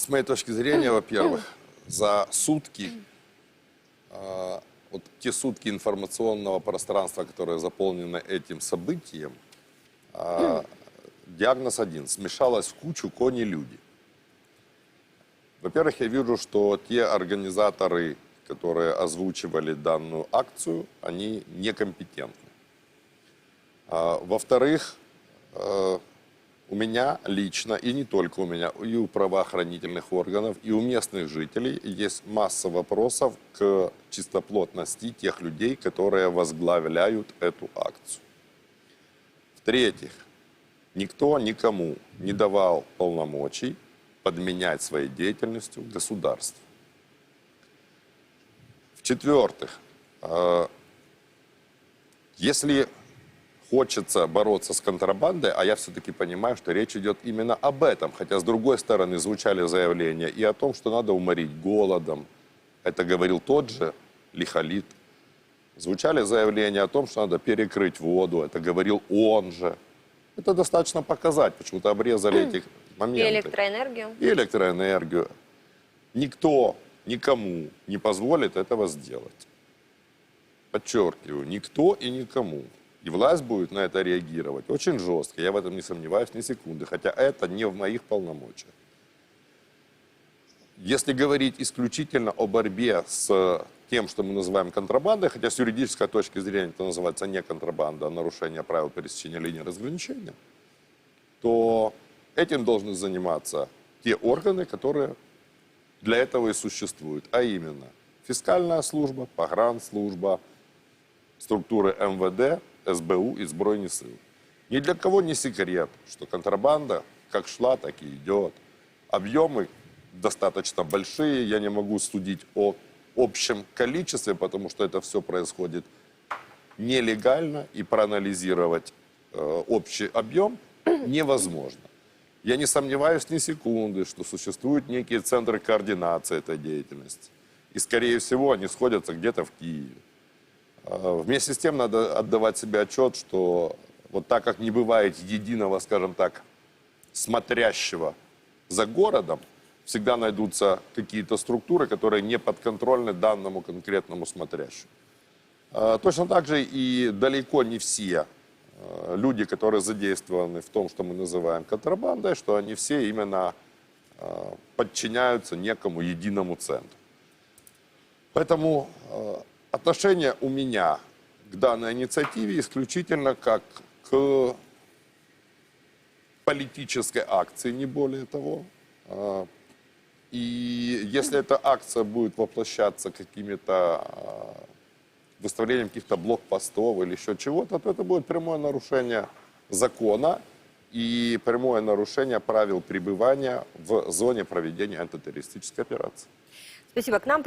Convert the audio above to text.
С моей точки зрения, во-первых, за сутки, а, вот те сутки информационного пространства, которые заполнены этим событием, а, диагноз один. Смешалось в кучу кони-люди. Во-первых, я вижу, что те организаторы, которые озвучивали данную акцию, они некомпетентны. А, Во-вторых, э, у меня лично, и не только у меня, и у правоохранительных органов, и у местных жителей есть масса вопросов к чистоплотности тех людей, которые возглавляют эту акцию. В-третьих, никто никому не давал полномочий подменять своей деятельностью государство. В-четвертых, э, если хочется бороться с контрабандой, а я все-таки понимаю, что речь идет именно об этом, хотя с другой стороны звучали заявления и о том, что надо уморить голодом, это говорил тот же Лихолит, звучали заявления о том, что надо перекрыть воду, это говорил он же. Это достаточно показать, почему-то обрезали эти И моменты электроэнергию. и электроэнергию. Никто никому не позволит этого сделать. Подчеркиваю, никто и никому. И власть будет на это реагировать очень жестко. Я в этом не сомневаюсь ни секунды. Хотя это не в моих полномочиях. Если говорить исключительно о борьбе с тем, что мы называем контрабандой, хотя с юридической точки зрения это называется не контрабанда, а нарушение правил пересечения линии разграничения, то этим должны заниматься те органы, которые для этого и существуют, а именно фискальная служба, погранслужба, структуры МВД, СБУ и Збройні сили. Ни для кого не секрет, что контрабанда как шла, так и идет. Объемы достаточно большие, я не могу судить о общем количестве, потому что это все происходит нелегально, и проанализировать э, общий объем невозможно. Я не сомневаюсь ни секунды, что существуют некие центры координации этой деятельности. И, скорее всего, они сходятся где-то в Киеве. А, Вместе с тем надо отдавать себе отчет, что вот так как не бывает единого, скажем так, смотрящего за городом, всегда найдутся какие-то структуры, которые не подконтрольны данному конкретному смотрящему. А, Точно так же и далеко не все э, люди, которые задействованы в том, что мы называем контрабандой, что они все именно э, подчиняются некому единому центру. Поэтому э, отношение у меня к данной инициативе исключительно как к политической акции, не более того. А, И если эта акция будет воплощаться какими-то а, выставлением каких-то блокпостов или еще чего-то, то это будет прямое нарушение закона и прямое нарушение правил пребывания в зоне проведения антитеррористической операции. Спасибо. К нам